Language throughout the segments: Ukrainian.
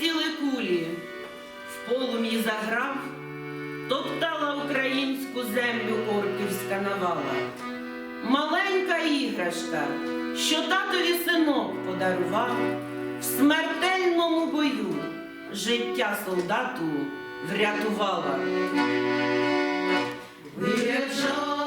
Блисіли кулі, в полум'ї заграв, топтала українську землю орківська навала, маленька іграшка, що татові синок подарував, в смертельному бою життя солдату врятувала. Виряджала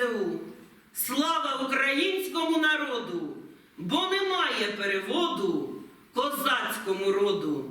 ЗСУ! Слава українському народу! Бо немає переводу козацькому роду.